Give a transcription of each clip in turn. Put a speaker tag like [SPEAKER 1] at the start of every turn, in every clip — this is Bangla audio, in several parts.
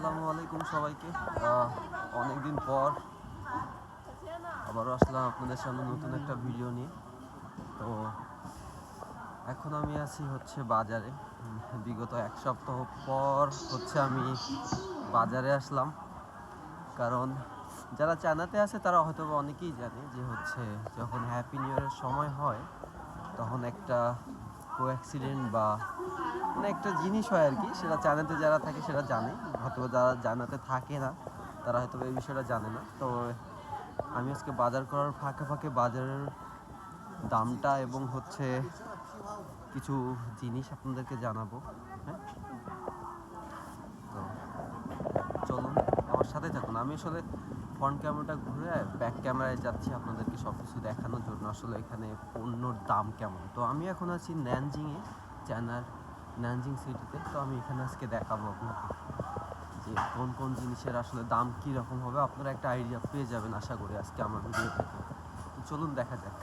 [SPEAKER 1] আসসালামু আলাইকুম সবাইকে। অনেক দিন পর আবারও আসলাম আপনাদের সামনে নতুন একটা ভিডিও নিয়ে। তো এখন আমি আছি হচ্ছে বাজারে। বিগত এক সপ্তাহ পর হচ্ছে আমি বাজারে আসলাম। কারণ যারা চায়নাতে আছে তারা হয়তো অনেকেই জানে যে হচ্ছে যখন হ্যাপি নিউ ইয়ারের সময় হয়, তখন একটা কো অ্যাক্সিডেন্ট বা মানে একটা জিনিস হয় আর কি। সেটা জানাতে যারা থাকে সেটা জানে। হয়তো যারা জানাতে থাকে না, তারা হয়তো এই বিষয়টা জানে না। তো আমি আজকে বাজার করার ফাঁকে ফাঁকে বাজারের দামটা এবং হচ্ছে কিছু জিনিস আপনাদেরকে জানাব হ্যাঁ? তো চলুন, আমার সাথে থাকুন। আমি আসলে ফ্রন্ট ক্যামেরাটা ঘুরে ব্যাক ক্যামেরায় যাচ্ছি আপনাদেরকে সব কিছু দেখানোর জন্য, আসলে এখানে পণ্যর দাম কেমন। তো আমি এখন আছি ন্যানজিংয়ে চায়নার ন্যানজিং সিটিতে তো আমি এখানে আজকে দেখাবো আপনাকে। যে কোন কোন জিনিসের আসলে দাম কীরকম হবে, আপনারা একটা আইডিয়া পেয়ে যাবেন আশা করি আজকে আমার ভিডিও থেকে। চলুন দেখা যাক।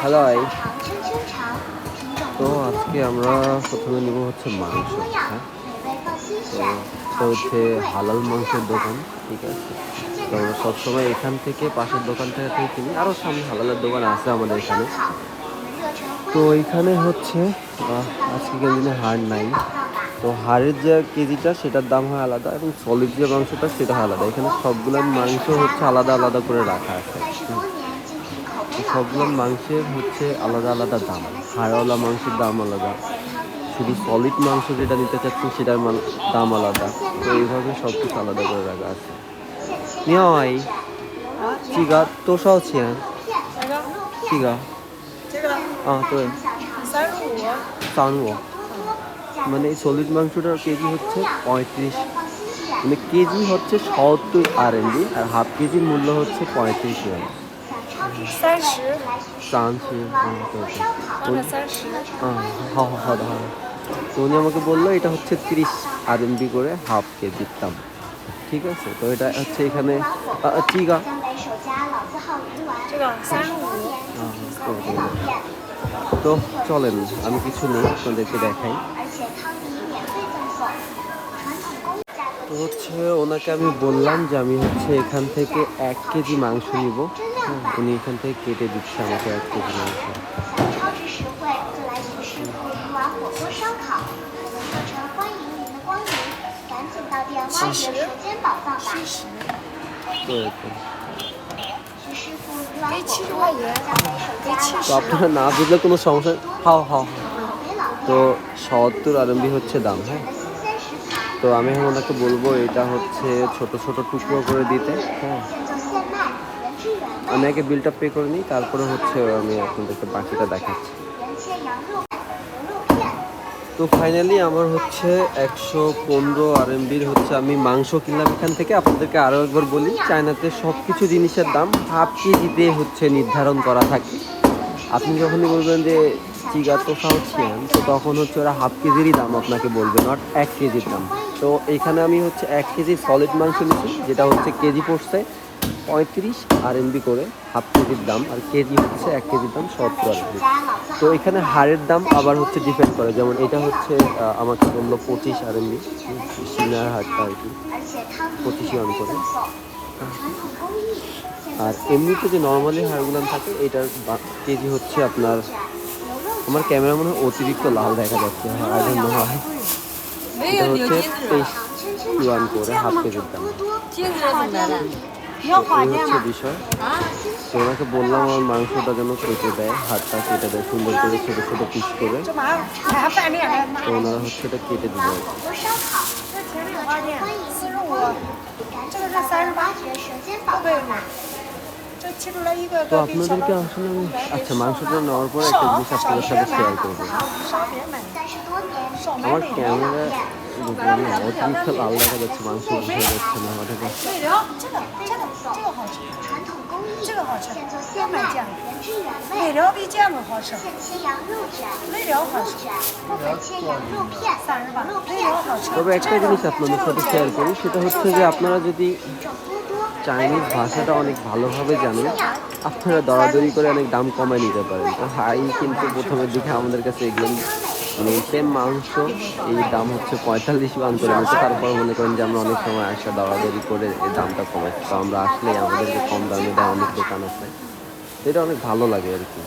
[SPEAKER 1] হ্যালো তো আজকে আমরা প্রথমে নিব হচ্ছে মাংস হ্যাঁ? তো হচ্ছে হালাল মাংসের দোকান, ঠিক আছে? তো আমরা সবসময় এখান থেকে পাশের দোকান থেকে কিনি। আরও সামনে হালালের দোকান আছে আমাদের এখানে। তো এখানে হচ্ছে আজকে দিনে হাড় নাই। তো হাড়ের যে কেজিটা সেটার দাম হয় আলাদা এবং সলিড যে মাংসটা সেটা হয় আলাদা। এখানে সবগুলো মাংস হচ্ছে আলাদা আলাদা করে রাখা আছে। সবগুলো মাংসের হচ্ছে আলাদা আলাদা দাম। হাড়ওয়ালা মাংসের দাম আলাদা। শুধু সলিড মাংস যেটা নিতে চাচ্ছি সেটার দাম আলাদা। তো এইভাবে সব কিছু আলাদা করে রাখা আছে। নয় চিগা তোষাও
[SPEAKER 2] ছিলেন হ্যাঁ? চিগা।
[SPEAKER 1] তো সানু মানে এই সলিড মাংসটার কেজি হচ্ছে পঁয়ত্রিশ। মানে কেজি হচ্ছে সত্তর আর এমবি আর হাফ কেজির মূল্য হচ্ছে পঁয়ত্রিশ এম তো উনি আমাকে বলল এটা হচ্ছে তিরিশ আর এমবি করে হাফ কেজি দাম। ঠিক আছে? তো এটা হচ্ছে এখানে চিগা তো চলেন আমি কিছু নেই আপনাদেরকে দেখাই। তো হচ্ছে ওনাকে আমি বললাম যে আমি হচ্ছে এখান থেকে এক কেজি মাংস নিব। উনি এখান থেকে কেটে দিচ্ছে আমাকে এক কেজি মাংস। তো এরকম। তো আপনারা না বুঝলে কোনো সমস্যা? হাও হাও তো সত্তর আরম্ভী হচ্ছে দাম হ্যাঁ? তো আমি এখন ওনাকে বলব, এটা হচ্ছে ছোট ছোট টুকরো করে দিতে হ্যাঁ? আমি আগে বিলটা পে করে নিই, তারপরে হচ্ছে আমি আপনাদেরকে বাকিটা দেখাচ্ছি। তো ফাইনালি আমার হচ্ছে একশো পনেরো আর এমবির হচ্ছে আমি মাংস কিনলাম এখান থেকে। আপনাদেরকে আরও একবার বলি, চায়নাতে সব কিছু জিনিসের দাম হাফ কেজিতে হচ্ছে নির্ধারণ করা থাকে। আপনি যখনই বলবেন যে, চিগা তো খাওয়াচ্ছেন তো তখন হচ্ছে ওরা হাফ কেজিরই দাম আপনাকে বলবে নট এক কেজির দাম। তো এখানে আমি হচ্ছে এক কেজি সলিড মাংস নিচ্ছি যেটা হচ্ছে কেজি পড়ছে পঁয়ত্রিশ আর এমবি করে হাফ কেজির দাম আর কেজি হচ্ছে এক কেজির দাম সত্তর
[SPEAKER 3] আরএমবি
[SPEAKER 1] তো এখানে হাড়ের দাম আবার হচ্ছে ডিপেন্ড করে। যেমন এটা হচ্ছে আমাকে বলল পঁচিশ আর এমবি সিনার হাড়টা আর কি। পঁচিশই অন করে। আর এমনিতে যে নর্মালি হাড়গুলো থাকে, এটার কেজি হচ্ছে আপনার, আমার ক্যামেরা মনে হয় অতিরিক্ত লাল দেখা যাচ্ছে। হ্যাঁ জন্য হয় এটা হচ্ছে তেইশ করে হাফ কেজির দাম। এই হচ্ছে বিষয়। ওনাকে বললাম আমার মাংসটা যেন কেটে দেয় হাতটা কেটে দেয় সুন্দর করে ছোটো ছোটো পিস করে। তো ওনারা হচ্ছে এটা কেটে
[SPEAKER 2] দিল।
[SPEAKER 1] তো আপনাদেরকে আসলে আমি আচ্ছা মাংসটা নেওয়ার পরে একটা জিনিস আপনাদের সাথে শেয়ার করব। আমার ক্যামেরা মাংস বোঝা যাচ্ছে তবে একটা জিনিস আপনাদের সাথে শেয়ার করি, সেটা হচ্ছে যে আপনারা যদি চাইনিজ ভাষাটা অনেক ভালোভাবে জানেন, আপনারা দরাদরি করে অনেক দাম কমায় নিতে পারেন। তো হাই কিন্তু প্রথমের দিকে আমাদের কাছে এগুলো মানে মাংস এই দাম হচ্ছে পঁয়তাল্লিশ পান মতো তারপর মনে করেন যে আমরা অনেক সময় আসা দাওয়াদারি করে এই দামটা কমাচ্ছি। তো আমরা আসলে আমাদেরকে কম দামে দেওয়া অনেক দোকান আছে এটা অনেক ভালো লাগে আর কি।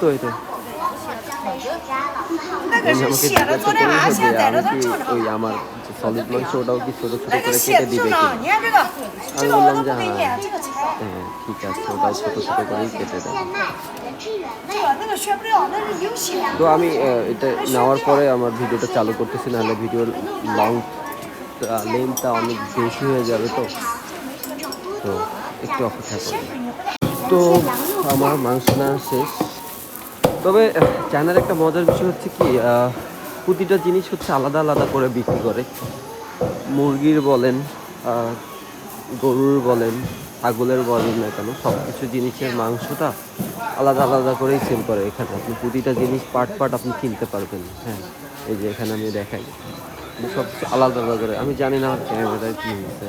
[SPEAKER 1] তো
[SPEAKER 2] এটা
[SPEAKER 1] আমাকে যে আমি কি ওই আমার ওটাও কি ছোটো ছোটো করে কেটে
[SPEAKER 2] আমি বললাম যে
[SPEAKER 1] হ্যাঁ ঠিক আছে কেটে তো আমি এটা নেওয়ার পরে আমার ভিডিওটা চালু করতেছি নাহলে ভিডিও লং লেন্থটা অনেক বেশি হয়ে যাবে তো তো একটু অপেক্ষা করি তো আমার মাংস না শেষ। তবে চায়নার একটা মজার বিষয় হচ্ছে কি প্রতিটা জিনিস হচ্ছে আলাদা আলাদা করে বিক্রি করে। মুরগির বলেন গরুর বলেন, ছাগলের বলেন না কেন সব কিছু জিনিসের মাংসটা আলাদা আলাদা করেই সেল করে এখানে। আপনি প্রতিটা জিনিস পার্ট পার্ট আপনি কিনতে পারবেন। হ্যাঁ এই যে এখানে আমি দেখাই। সব কিছু আলাদা আলাদা করে। আমি জানি না ক্যামেরায় কী হয়েছে।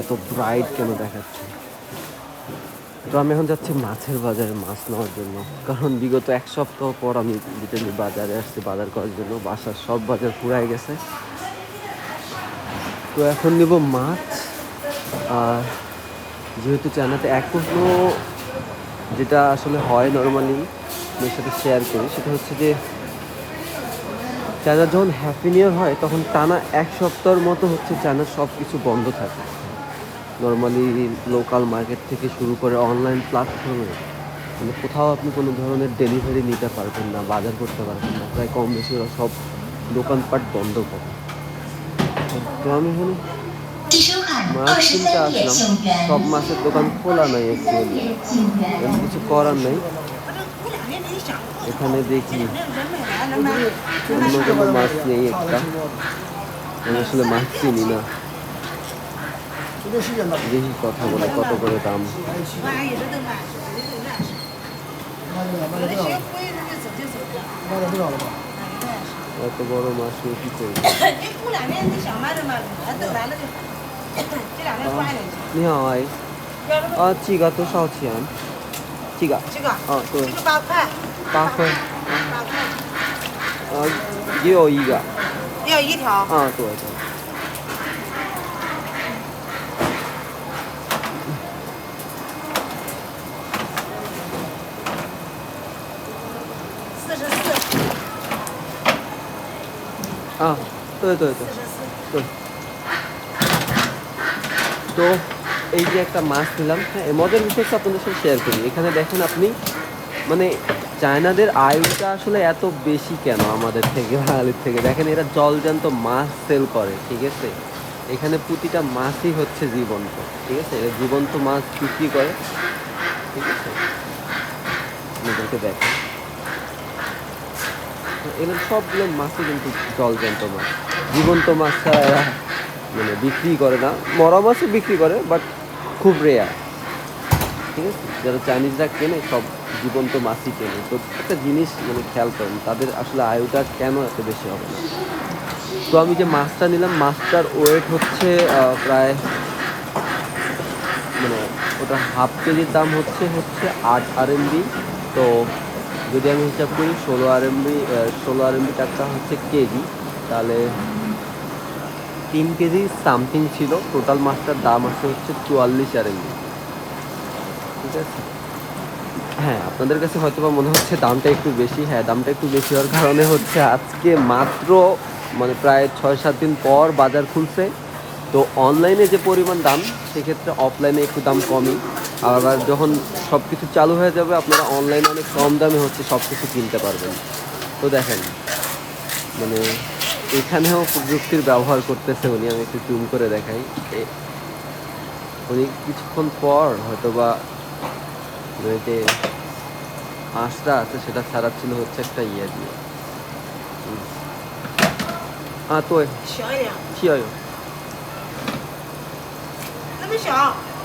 [SPEAKER 1] এত ব্রাইট কেন দেখাচ্ছে? তো আমি এখন যাচ্ছি মাছের বাজারে, মাছ নেওয়ার জন্য। কারণ বিগত এক সপ্তাহ পর আমি বিকেলে বাজারে আসছি, বাজার করার জন্য। বাসার সব বাজার ফুরাই গেছে। তো এখন নিব মাছ। আর যেহেতু চায়নাতে এখনও যেটা আসলে হয় নর্মালি আপনার সাথে শেয়ার করি, সেটা হচ্ছে যে চায়না যখন হ্যাপি নিয়ার হয়, তখন টানা এক সপ্তাহের মতো হচ্ছে চায়নার সব কিছু বন্ধ থাকে। নর্মালি লোকাল মার্কেট থেকে শুরু করে অনলাইন প্ল্যাটফর্মে মানে কোথাও আপনি কোনো ধরনের ডেলিভারি নিতে পারবেন না বাজার করতে পারবেন না প্রায় কম বেশি ওরা সব দোকানপাট বন্ধ করে। তো আমি এখানে মাছ কিনতে আসলাম। সব মাছের দোকান খোলা নাই অ্যাকচুয়ালি কিছু করার নাই। এখানে দেখি অন্য কোনো মাছ নেই একটা। আমি আসলে মাছ চিনি না। দেখি কথা বলে কত করে দাম
[SPEAKER 2] 俺一直都买，一直都买。有的学会人家自己走的。
[SPEAKER 1] এত বড় মাছ নিয়ে কি করবো
[SPEAKER 2] 你过两天你想买什么，俺都来了就好。这两天关了。
[SPEAKER 1] 你好哎
[SPEAKER 2] 要这个
[SPEAKER 1] 啊这个多少钱这个
[SPEAKER 2] 这个，
[SPEAKER 1] 啊对
[SPEAKER 2] 这个八块，
[SPEAKER 1] 八块
[SPEAKER 2] 八块，
[SPEAKER 1] 啊也有一个
[SPEAKER 2] 要一条。
[SPEAKER 1] 啊对对 啊对对对
[SPEAKER 2] 四十四。
[SPEAKER 1] তো তো এই যে একটা মাছ নিলাম হ্যাঁ এই মজার বিষয় হচ্ছে আপনাদের সাথে শেয়ার করি এখানে দেখেন আপনি মানে চায়নাদের আয়ুটা আসলে এত বেশি কেন আমাদের থেকে বাঙালির থেকে দেখেন এরা জলজান্ত মাছ সেল করে ঠিক আছে এখানে প্রতিটা মাছই হচ্ছে জীবন্ত ঠিক আছে এরা জীবন্ত মাছ বিক্রি করে ঠিক আছে আপনাদেরকে দেখেন এগুলো সবগুলো মাছই কিন্তু জলজান্ত মাছ। জীবন্ত মাছ ছাড়া মানে বিক্রি করে না। মরা মাছও বিক্রি করে বাট খুব রেয়ার ঠিক আছে? যারা চাইনিজরা কেনে, সব জীবন্ত মাছই কেনে। তো একটা জিনিস মানে খেয়াল করেন, তাদের আসলে আয়ুটা কেন এত বেশি হবে না? তো আমি যে মাছটা নিলাম, মাছটার ওয়েট হচ্ছে প্রায় মানে ওটা হাফ কেজির দাম হচ্ছে হচ্ছে আট আর তো যদি আমি হিসাব করি, ষোলো আর এমবি ষোলো আর এমবি টাকা হচ্ছে কেজি। তাহলে তিন কেজি সামথিং ছিল। টোটাল মাছটার দাম আছে হচ্ছে চুয়াল্লিশ আর এমবি ঠিক আছে? হ্যাঁ আপনাদের কাছে হয়তো বা মনে হচ্ছে দামটা একটু বেশি। হ্যাঁ দামটা একটু বেশি হওয়ার কারণে হচ্ছে আজকে মাত্র মানে প্রায় ছয়, সাত দিন পর বাজার খুলছে। তো অনলাইনে যে পরিমাণ দাম, সেক্ষেত্রে অফলাইনে একটু দাম কমই। আবার যখন সব কিছু চালু হয়ে যাবে আপনারা অনলাইনে অনেক কম দামে হচ্ছে সব কিছু কিনতে পারবেন তো দেখেন মানে এখানেও প্রযুক্তির ব্যবহার করতেছে উনি আমি একটু জুম করে দেখাই এ- উনি কিছুক্ষণ পর হয়তো বা মানে যে আঁশটা আছে সেটা ছাড়াচ্ছিল হচ্ছে একটা ইয়ে দিয়ে আ তো
[SPEAKER 2] 小一点，
[SPEAKER 1] চিয়ায়
[SPEAKER 2] 那么小。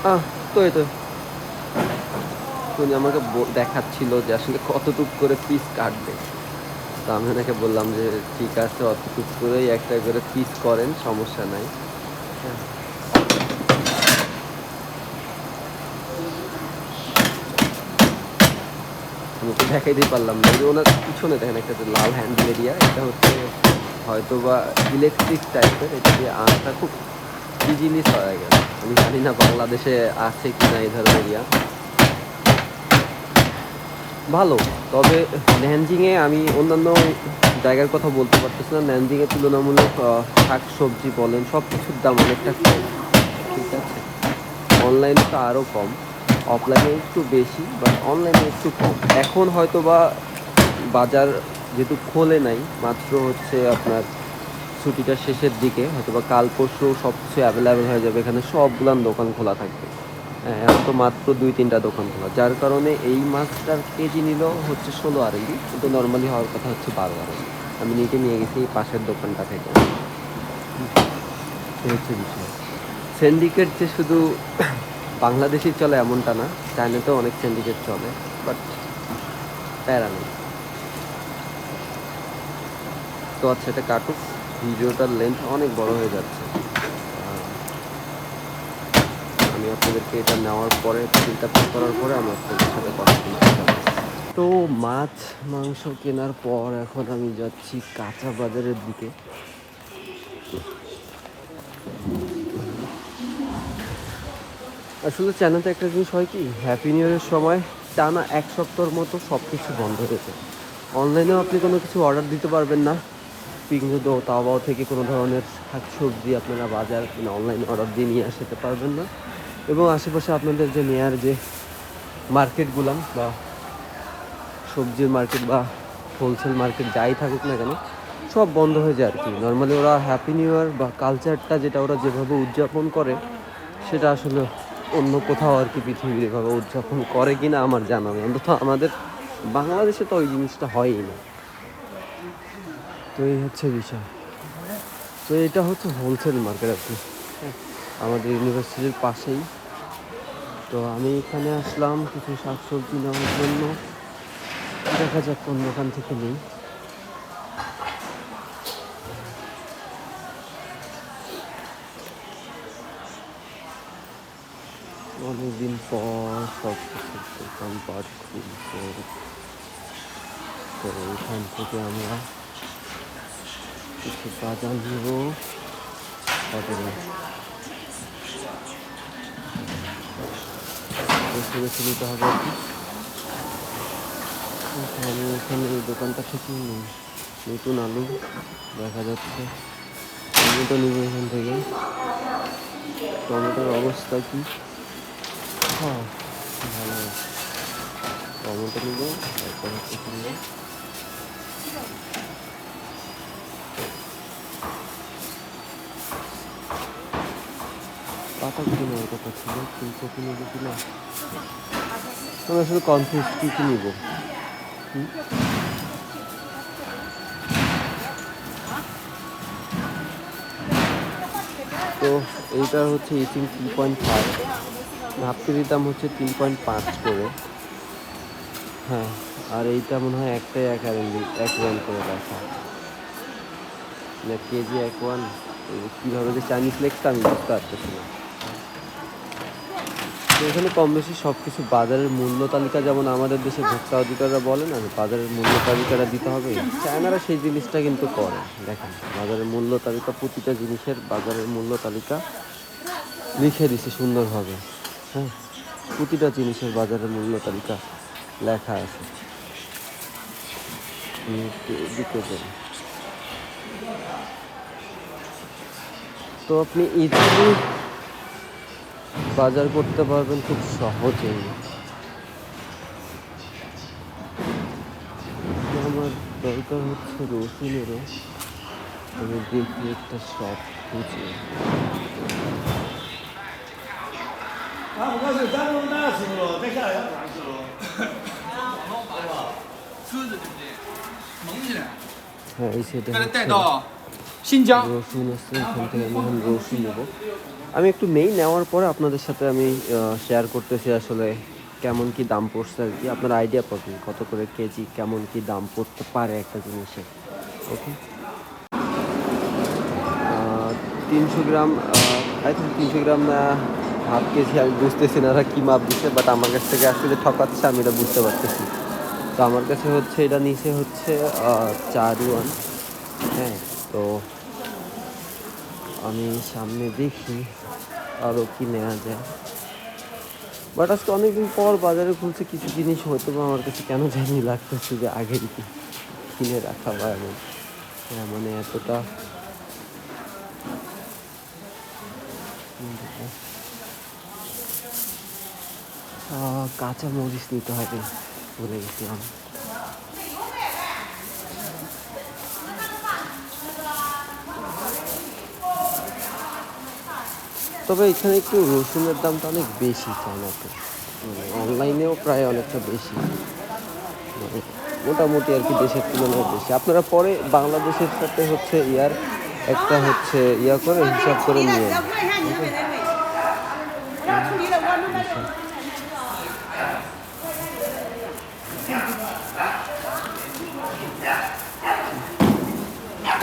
[SPEAKER 1] আহ তো তো উনি আমাকে দেখাচ্ছিল যে আসলে কতটুক করে পিস কাটবে। তো আমি ওনাকে বললাম যে, ঠিক আছে, অতটুক করেই একটা করে পিস করেন, সমস্যা নাই। হ্যাঁ। আপনাকে দেখাইতেই পারলাম না। যে ওনার পিছনে দেখেন একটা লাল হ্যান্ডেল এরিয়া এটা হচ্ছে হয়তো বা ইলেকট্রিক টাইপের এটা দিয়ে আঁচটা খুব ইজিলি সরা গেল। আমি জানি না বাংলাদেশে আছে কি না এই ধরনের এরিয়া ভালো, তবে ন্যানজিংয়ে আমি অন্যান্য জায়গার কথা বলতে পারতেছি না। ন্যানজিংয়ে তুলনামূলক শাক, সবজি বলেন সব কিছুর দাম অনেকটা কম, ঠিক আছে? অনলাইনে তো আরও কম অফলাইনে একটু বেশি বাট অনলাইনে একটু কম। এখন হয়তো বা বাজার যেহেতু খোলে নাই, মাত্র হচ্ছে আপনার ছুটিটার শেষের দিকে হয়তো বা কাল পরশু সব কিছু অ্যাভেলেবেল হয়ে যাবে, এখানে সবগুলান দোকান খোলা থাকবে। এখন তো মাত্র দুই তিনটা দোকান খোলা। যার কারণে এই মাছটার কেজি নিল হচ্ছে ষোলো আরএলডি কিন্তু নর্মালি হওয়ার কথা হচ্ছে বারো আরএলডি আমি নিজে নিয়ে গেছি পাশের দোকানটা থেকে। হচ্ছে বিষয়। সিন্ডিকেট যে শুধু বাংলাদেশেই চলে এমনটা না চায়নাতেও অনেক সিন্ডিকেট চলে বাট প্যারা নেই। তো আচ্ছা এটা কাটুক ভিডিওটার লেন্থ অনেক বড় হয়ে যাচ্ছে আহ, আমি আপনাদেরকে এটা নেওয়ার পরে, চিন্তা করার পরে আমি আপনাদের সাথে কথা বলতে তো মাছ, মাংস কেনার পর এখন আমি যাচ্ছি কাঁচা বাজারের দিকে। আসলে চ্যানেলতে একটা জিনিস হয় কি হ্যাপি নিউ ইয়ারের সময় টানা এক সপ্তাহের মতো সব কিছু বন্ধ হয়েছে অনলাইনেও আপনি কোনো কিছু অর্ডার দিতে পারবেন না। পিংজুদো তাওয়াও থেকে কোনো ধরনের শাক সবজি আপনারা বাজার কিনা অনলাইনে অর্ডার দিয়ে নিয়ে আসতে পারবেন না। এবং আশেপাশে আপনাদের যে নেয়ার যে মার্কেটগুলাম বা সবজির মার্কেট বা হোলসেল মার্কেট যাই থাকুক না কেন, সব বন্ধ হয়ে যায় আর কি। নর্মালি ওরা হ্যাপি নিউ ইয়ার বা কালচারটা যেটা ওরা যেভাবে উদযাপন করে, সেটা আসলে অন্য কোথাও আর কি পৃথিবীর এভাবে উদযাপন করে কি না আমার জানা নেই। অন্তত আমাদের বাংলাদেশে তো ওই জিনিসটা হয়ই না। তো এই হচ্ছে বিষয়। তো এটা হচ্ছে হোলসেল মার্কেট আর কি। আমাদের ইউনিভার্সিটির পাশেই। তো আমি এখানে আসলাম কিছু শাকসবজি নেওয়ার জন্য। দেখা যাক কোন দোকান থেকে নেই। অনেকদিন পর সব কিছু দোকানপাট খুলছে। তো এখান থেকে আমরা কিছু বাজার নেব। বেছে বেছে নিতে হবে আর কি। আমি এখানে দোকানটা থেকেই নিই। নতুন আলু, দেখা যাচ্ছে। টমেটো নিব এখান থেকে। টমেটোর অবস্থা কি? হ্যাঁ ভালো। টমেটো নিব তারপর হচ্ছে কি নিব পাতা কুচি নেওয়ার কথা ছিল? ফুলকপি নেব কি না আমি আসলে কনফিউজ কী কী নিব? তো এইটা হচ্ছে ইচিং থ্রি পয়েন্ট ফাইভ ভাবতে দিতাম হচ্ছে তিন পয়েন্ট পাঁচ করে। হ্যাঁ আর এইটা মনে হয় একটাই এক আর এক ওয়ান করে রাখা। না, কেজি এক ওয়ান? কীভাবে যে চাইনিজ লেগটা আমি বুঝতে পারতেছি না। এখানে কম বেশি সব কিছু বাজারের মূল্য তালিকা যেমন আমাদের দেশে ভোক্তা অধিকাররা বলে না বাজারের মূল্য তালিকাটা দিতে হবে। চায়নারা সেই জিনিসটা কিন্তু করে। দেখেন, বাজারের মূল্য তালিকা, প্রতিটা জিনিসের বাজারের মূল্য তালিকা লিখে দিছে সুন্দরভাবে। হ্যাঁ প্রতিটা জিনিসের বাজারের মূল্য তালিকা লেখা আছে। তো আপনি ইজিলি বাজার করতে পারবেন খুব সহজেই আমার দরকার হচ্ছে রসুনেরও আমি দেখি একটা শপ খুঁজে হ্যাঁ এই সেটা রসুন থেকে আমি এখন আমি একটু মেই নেওয়ার পরে আপনাদের সাথে আমি শেয়ার করতেছি আসলে কেমন কি দাম পড়ছে আর কি। আপনার আইডিয়া পাবেন কত করে কেজি কেমন কি দাম পড়তে পারে একটা জিনিসে। ওকে তিনশো গ্রাম আই থিঙ্ক আচ্ছা, তিনশো গ্রাম হাফ কেজি আমি বুঝতেছি না ওরা কী মাপ দিচ্ছে বাট আমার কাছ থেকে আসলে ঠকাচ্ছে আমি এটা বুঝতে পারতেছি। তো আমার কাছে হচ্ছে, এটা নিচে হচ্ছে চার ওয়ান। হ্যাঁ। তো আমি সামনে দেখি আরও কি নেওয়া যায়। বাট আজকে অনেকদিন পর বাজারে খুলছে, কিছু জিনিস হয়তো বা আমার কাছে কেন জানি লাগতেছে যে আগের কিনে রাখা বা এমন। হ্যাঁ মানে এতটা কাঁচা মরিচ নিতে হবে বলে গেছিলাম। তবে এখানে একটু রসুনের দামটা অনেক বেশি চায়নাতে মানে অনলাইনেও প্রায় অনেকটা বেশি। মানে মোটামুটি আর কি দেশের তুলনায় বেশি। আপনারা পরে বাংলাদেশের সাথে হচ্ছে ইয়ার একটা হচ্ছে ইয়া করে হিসাব করে নিয়ে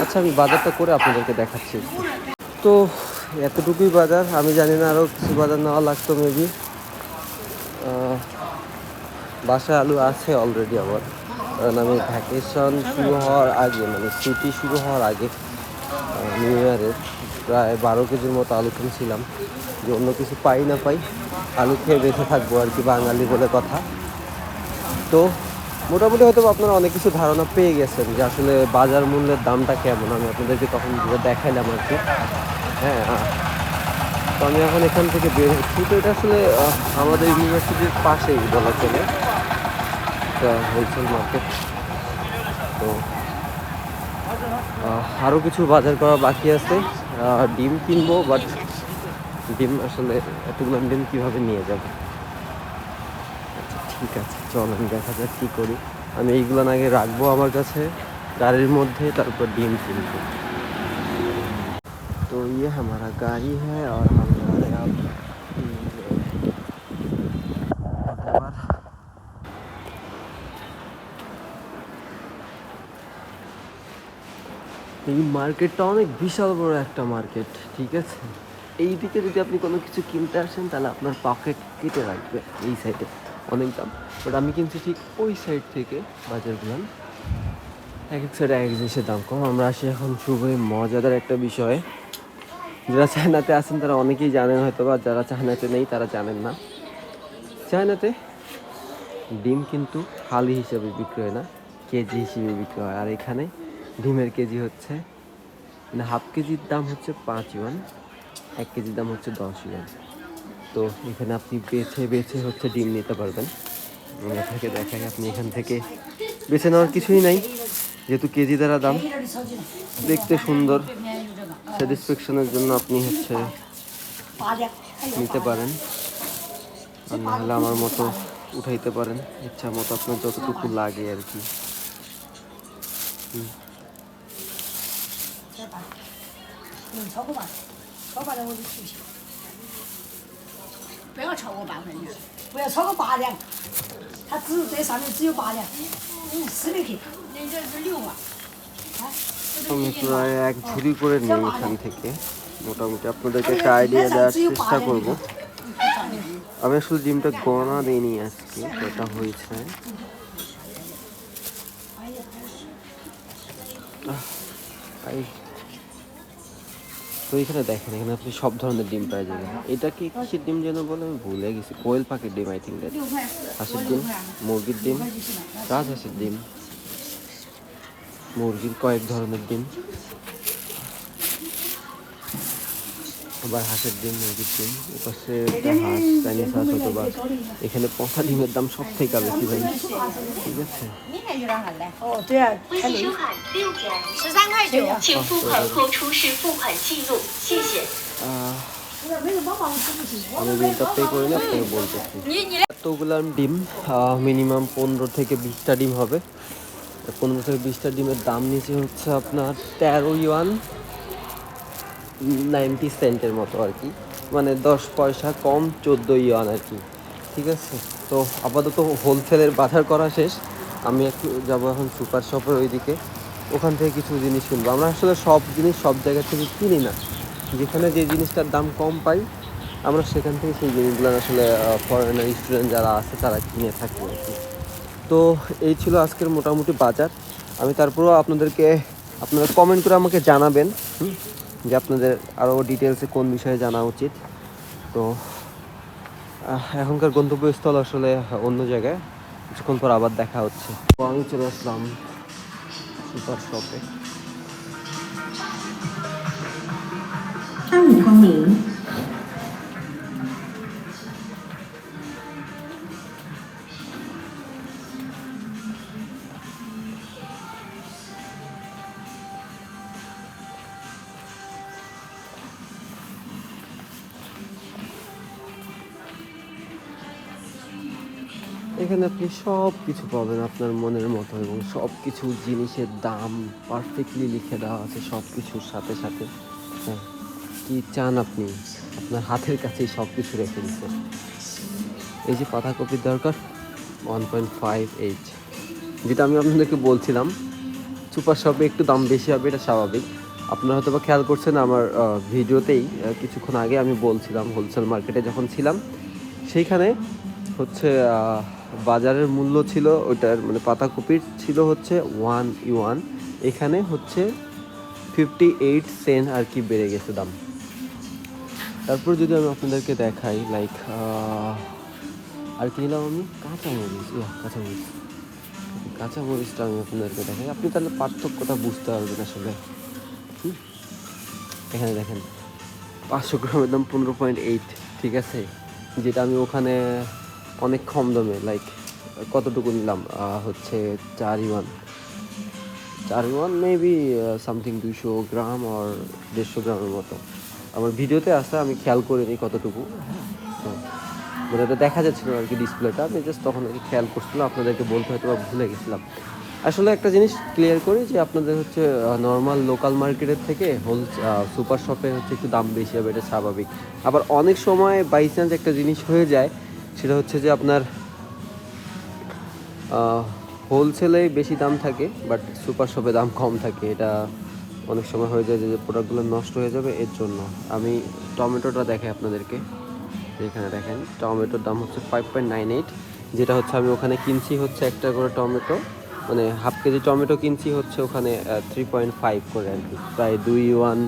[SPEAKER 1] আচ্ছা আমি বাজারটা করে আপনাদেরকে দেখাচ্ছি। তো এতটুকুই বাজার। আমি জানি না আরও কিছু বাজার নেওয়া লাগতো মেবি বাসায় আলু আছে অলরেডি আমার কারণ আমি ভ্যাকেশন শুরু হওয়ার আগে মানে ছুটি শুরু হওয়ার আগে নিউ ইয়ারের প্রায় বারো কেজির মতো আলু কিনছিলাম। যে অন্য কিছু পাই না পাই, আলু খেয়ে বেঁচে থাকব আর কি, বাঙালি বলে কথা। তো মোটামুটি হয়তো আপনারা অনেক কিছু ধারণা পেয়ে গেছেন যে আসলে বাজার মূল্যের দামটা কেমন। আমি আপনাদেরকে তখন দেখাইলাম আর কি। হ্যাঁ তো আমি এখন এখান থেকে বের হচ্ছি। তো এটা আসলে আমাদের ইউনিভার্সিটির পাশেই বলা চলে। Wholesale market. তো আরও কিছু বাজার করা বাকি আছে। ডিম কিনবো বাট ডিম আসলে এতগুলো ডিম কীভাবে নিয়ে যাব? আচ্ছা ঠিক আছে, চল আমি দেখা যাক কী করি। আমি এইগুলো আগে রাখব আমার কাছে। গাড়ির মধ্যে, তারপর ডিম কিনবো। तो ये हमारा गाड़ी है और हम जा रहे हैं अब हैदराबाद এই মার্কেটটা অনেক বিশাল বড় একটা মার্কেট ঠিক আছে এই দিকে যদি আপনি কোনো কিছু কিনতে আসেন তাহলে আপনার পকেট কেটে রাখবে এই সাইডে অনেক দাম বাট আমি কিনছি ঠিক ওই সাইড থেকে বাজারগুলো এক এক সাইডে এক এক জিনিসের দাম কম আমরা আসি এখন খুবই মজাদার একটা বিষয় যারা চায়নাতে আছেন, তারা অনেকেই জানেন হয়তো বা যারা চায়নাতে নেই, তারা জানেন না। চায়নাতে ডিম কিন্তু হালি হিসেবে বিক্রি হয় না, কেজি হিসেবে বিক্রি হয়। আর এখানে ডিমের কেজি হচ্ছে মানে হাফ কেজির দাম হচ্ছে পাঁচ ইউয়ান, এক কেজির দাম হচ্ছে দশ ইউয়ান। তো এখানে আপনি বেছে বেছে হচ্ছে ডিম নিতে পারবেন। আপনাকে দেখাই, আপনি এখান থেকে বেছে নেওয়ার কিছুই নাই, যেহেতু কেজি দ্বারা দাম, দেখতে সুন্দর। স্যাটিসফ্যাকশনের জন্য আপনি হচ্ছে নিতে পারেন। আর নাহলে আমার মতো উঠাইতে পারেন। ইচ্ছা মতো আপনার যতটুকু লাগে আর কি। প্রায় এক ঝুড়ি করে নিই এখান থেকে। মোটামুটি আপনাদেরকে একটা আইডিয়া দেওয়ার চেষ্টা করব। আমি আসলে ডিমটা গণা দিইনি আজকে এটা হয়েছে। তো এখানে দেখেন এখানে আপনি সব ধরনের ডিম পাই যাবেন এটা কি কিসের ডিম যেন বলে? আমি ভুলে গেছি। কোয়েল পাখির ডিম আই থিঙ্ক হাঁসের ডিম মুরগির ডিম রাজহাঁসের ডিম। মুরগির কয়েক ধরনের ডিম। আবার হাঁসের ডিম, মুরগির ডিম। এপাশে একটা হাঁস হাঁস হতো এখানে পচা ডিমের দাম সব থেকে বেশি ভাই। ঠিক আছে? আমি বিলটাপটাই করি না, আপনাকে বলতেছি। এতগুলাম ডিম মিনিমাম পনেরো থেকে বিশটা ডিম হবে। পনেরো থেকে বিশটা ডিমের দাম নিচে হচ্ছে আপনার তেরো ইয়ান নাইনটি সেন্টের মতো আর কি। মানে দশ পয়সা কম চোদ্দ ইয়ান আর কি। ঠিক আছে? তো আপাতত হোলসেলের বাজার করা শেষ। আমি একটু যাব এখন সুপার শপের ওইদিকে। ওখান থেকে কিছু জিনিস কিনবো। আমরা আসলে সব জিনিস সব জায়গা থেকে কিনি না। যেখানে যে জিনিসটার দাম কম পাই, আমরা সেখান থেকে সেই জিনিসগুলো আসলে ফরেনার স্টুডেন্ট যারা আছে তারা কিনে থাকি আর কি। তো এই ছিল আজকের মোটামুটি বাজার। আমি তারপরেও আপনাদেরকে, আপনারা কমেন্ট করে আমাকে জানাবেন যে আপনাদের আরও ডিটেলসে কোন বিষয়ে জানা উচিত। তো এখনকার গন্তব্যস্থল আসলে অন্য জায়গায়, কিছুক্ষণ পর আবার দেখা হচ্ছে। আমি চলে আসলাম সুপার শপে এখানে আপনি সব কিছু পাবেন আপনার মনের মতো এবং সব কিছু জিনিসের দাম পারফেক্টলি লিখে দেওয়া আছে সব কিছুর সাথে সাথে। হ্যাঁ কি চান আপনি? আপনার হাতের কাছেই সব কিছু রেখে দিচ্ছে এই যে পাতাকপির দরকার ওয়ান পয়েন্ট ফাইভ এইট যেটা আমি আপনাদেরকে বলছিলাম, সুপার শপে একটু দাম বেশি হবে, এটা স্বাভাবিক। আপনারা হয়তো বা খেয়াল করছেন আমার ভিডিওতেই কিছুক্ষণ আগে আমি বলছিলাম হোলসেল মার্কেটে যখন ছিলাম, সেইখানে হচ্ছে বাজারের মূল্য ছিল ওইটার মানে পাতাকপির ছিল হচ্ছে ওয়ান ইউয়ান। এখানে হচ্ছে ফিফটি এইট সেন্ট আর কি বেড়ে গেছে দাম। তারপর যদি আমি আপনাদেরকে দেখাই লাইক আর কি নিলাম আমি? কাঁচামরিচ, ইয়া, কাঁচামরিচ। কাঁচামরিচটা আমি আপনাদেরকে দেখাই। আপনি তাহলে পার্থক্যটা বুঝতে পারবেন আসলে? এখানে দেখেন, পাঁচশো গ্রামের দাম পনেরো পয়েন্ট এইট ঠিক আছে? যেটা আমি ওখানে অনেক কম দামে লাইক কতটুকু নিলাম? হচ্ছে চার ইওয়ান চার ওয়ান মেবি সামথিং দুশো গ্রাম আর দেড়শো গ্রামের মতো। আমার ভিডিওতে আসে আমি খেয়াল করিনি কতটুকু। মানে এটা দেখা যাচ্ছিল আর কি ডিসপ্লেটা আমি জাস্ট তখন আর কি খেয়াল করছিলাম, আপনাদেরকে বলতে হয়তো বা ভুলে গেছিলাম। আসলে একটা জিনিস ক্লিয়ার করি যে আপনাদের হচ্ছে নর্মাল লোকাল মার্কেটের থেকে হোল সুপার শপে হচ্ছে একটু দাম বেশি হবে, এটা স্বাভাবিক। আবার অনেক সময় বাই চান্স একটা জিনিস হয়ে যায় সেটা হচ্ছে যে আপনার হোলসেলে বেশি দাম থাকে বাট সুপার শপে দাম কম থাকে। এটা অনেক সময় হয়ে যায় যে প্রোডাক্টগুলো নষ্ট হয়ে যাবে, এর জন্য। আমি টমেটোটা দেখাই আপনাদেরকে। এখানে দেখেন, টমেটোর দাম হচ্ছে ফাইভ পয়েন্ট নাইন এইট যেটা হচ্ছে আমি ওখানে কিনছি হচ্ছে একটা করে টমেটো। মানে হাফ কেজি টমেটো কিনছি হচ্ছে ওখানে থ্রি পয়েন্ট ফাইভ করে আর কি। প্রায় দুই ওয়ান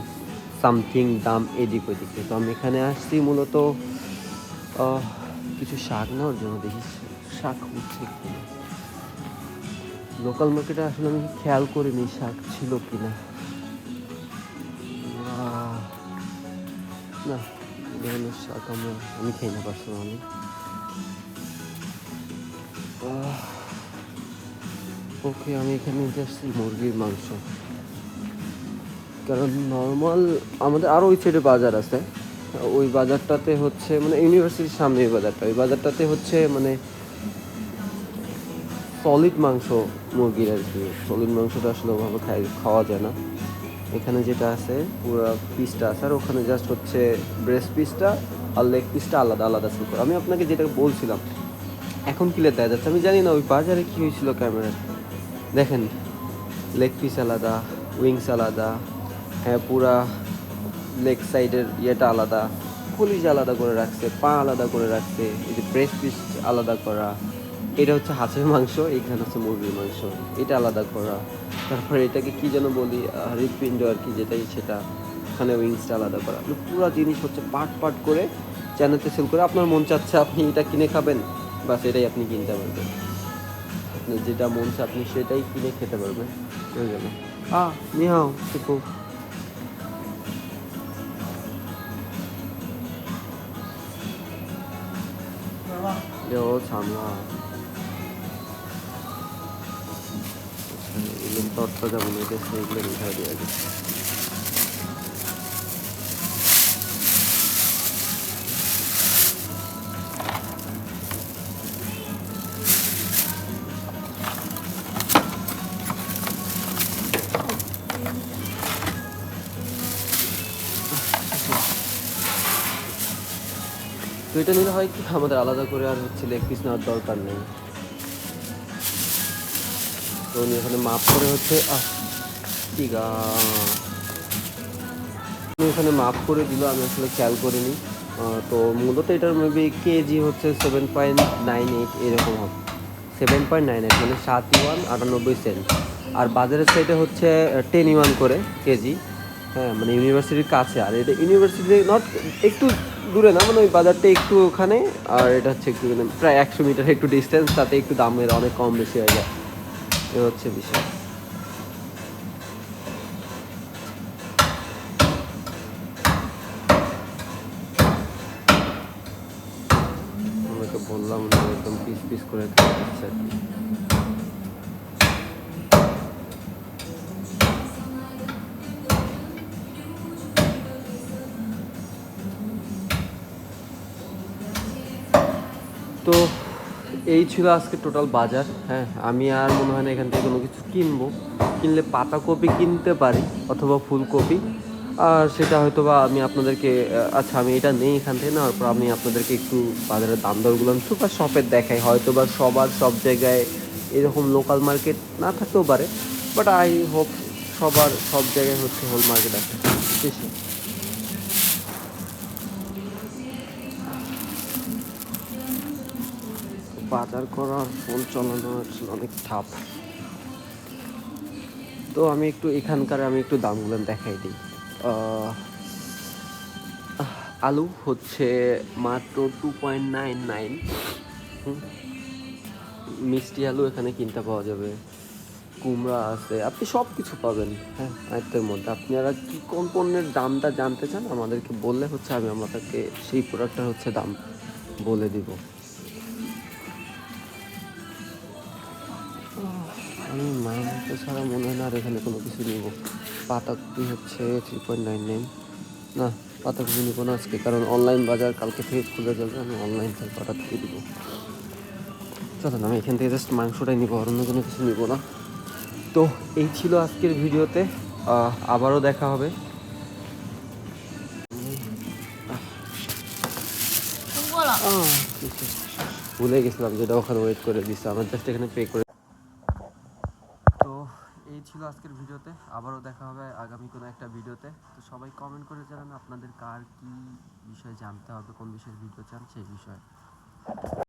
[SPEAKER 1] সামথিং দাম এদিক ওদিকে তো আমি এখানে আসছি মূলত কিছু শাক নেওয়ার জন্য দেখি শাক কিনা। লোকাল মার্কেটে আসলে আমি খেয়াল করিনি শাক ছিল আহ, না এই ধরনের শাক আমরা আমি খেয়ে না পার্সোনালি ওকে আমি এখানে আসছি মুরগির মাংস। কারণ নর্মাল আমাদের আরও ওই সাইডে বাজার আছে। ওই বাজারটাতে হচ্ছে মানে ইউনিভার্সিটির সামনে ওই বাজারটা, ওই বাজারটাতে হচ্ছে মানে সলিড মাংস মুরগির আর কি। সলিড মাংসটা আসলে ওভাবে খাই খাওয়া যায় না। এখানে যেটা আছে, পুরো পিসটা আছে, আর ওখানে জাস্ট হচ্ছে ব্রেস্ট পিসটা আর লেগ পিসটা আলাদা আলাদা সেল করে। আমি আপনাকে যেটা বলছিলাম, এখন ক্লিয়ার দেখা যাচ্ছে। আমি জানি না ওই বাজারে কী হয়েছিল ক্যামেরার দেখেন লেগ পিস আলাদা উইংস আলাদা হ্যাঁ পুরা লেগ সাইডের ইয়েটা আলাদা, কলিজ আলাদা করে রাখছে, পা আলাদা করে রাখছে, এই যে ব্রেস্ট পিস আলাদা করা, এটা হচ্ছে হাঁসের মাংস এখানে হচ্ছে মুরগির মাংস, এটা আলাদা করা। তারপরে এটাকে কি যেন বলি হৃৎপিণ্ড আর কি যেটাই সেটা, ওখানে উইংসটা আলাদা করা। মানে পুরো জিনিস হচ্ছে পার্ট পার্ট করে চ্যানেলতে সেল করে, আপনার মন চাচ্ছে আপনি এটা কিনে খাবেন, বাস এটাই আপনি কিনতে পারবেন। আপনার যেটা মন চাচ্ছে আপনি সেটাই কিনে খেতে পারবেন। হয়ে গেল আ নিহাও শিখো 여 잠아 일름 떴다 잡으면 돼서 일름 사야 돼야지. এটা নিলে হয় কি? আমাদের আলাদা করে আর হচ্ছে লেগ পিস নেওয়ার দরকার নেই। তো উনি এখানে মাপ করে হচ্ছে উনি এখানে মাপ করে দিল, আমি আসলে খেয়াল করিনি। তো মূলত এটার মেবি কেজি হচ্ছে সেভেন পয়েন্ট নাইন এইট এরকম হবে। সেভেন পয়েন্ট নাইন এইট মানে সাত ইউয়ান, আটানব্বই সেন্ট আর বাজারের সাইডে হচ্ছে টেন ইউয়ান করে কেজি হ্যাঁ মানে ইউনিভার্সিটির কাছে। আর এটা ইউনিভার্সিটি নট একটু দূরে না মানে ওই বাজারটা একটু ওখানে, আর এটা হচ্ছে একটু মানে প্রায় একশো মিটার একটু ডিস্টেন্স তাতে একটু দামের অনেক কম বেশি হয়ে যায়। এ হচ্ছে বিষয়। বললাম একদম পিস পিস করে দিচ্ছে আর কি। তো এই ছিল আজকে টোটাল বাজার হ্যাঁ আমি আর মনে হয় না এখান থেকে কোনো কিছু কিনবো। কিনলে পাতাকপি কিনতে পারি অথবা ফুলকপি। আর সেটা হয়তো বা আমি আপনাদেরকে আচ্ছা আমি এটা নেই এখান থেকে নেওয়ার পর আমি আপনাদেরকে একটু বাজারের দাম দরগুলো আমি সুপার শপের দেখাই। হয়তো বা সবার সব জায়গায় এরকম লোকাল মার্কেট না থাকতেও পারে বাট আই হোপ সবার সব জায়গায় হচ্ছে হোল মার্কেট আছে বেশি বাজার করার ফোন চালানো আসলে অনেক ঠাপ তো আমি একটু এখানকার, আমি একটু দামগুলো দেখাই দিই। আলু হচ্ছে মাত্র টু পয়েন্ট নাইন নাইন মিষ্টি আলু এখানে কিনতে পাওয়া যাবে। কুমড়া আছে, আপনি সব কিছু পাবেন। হ্যাঁ আয়ত্তের মধ্যে। আপনারা কি কোন পণ্যের দামটা জানতে চান, আমাদেরকে বললে হচ্ছে আমি আমাদেরকে সেই প্রোডাক্টটার হচ্ছে দাম বলে দিব। আমি মায়ামতো ছাড়া মনে হয় না আর এখানে কোনো কিছু নিব। পাতাকপি হচ্ছে থ্রি পয়েন্ট নাইন নাইন না পাতাকপি নিব না আজকে কারণ অনলাইন বাজার কালকে থেকে খুলে যাবে আমি অনলাইন থেকে দিয়ে দিব চলেন আমি এখান থেকে জাস্ট মাংসটাই নিব আর অন্য কোনো কিছু নিব না। তো এই ছিল আজকের ভিডিওতে আবারও দেখা হবে। ভুলে গেছিলাম যেটা ওখানে ওয়েট করে দিচ্ছে আমার জাস্ট এখানে পে করে ছিল আজকের ভিডিওতে। আবারও দেখা হবে আগামী কোনো একটা ভিডিওতে। তো সবাই কমেন্ট করে জানান আপনাদের কার কি বিষয়ে জানতে হবে, কোন বিষয়ে ভিডিও চান সেই বিষয়ে।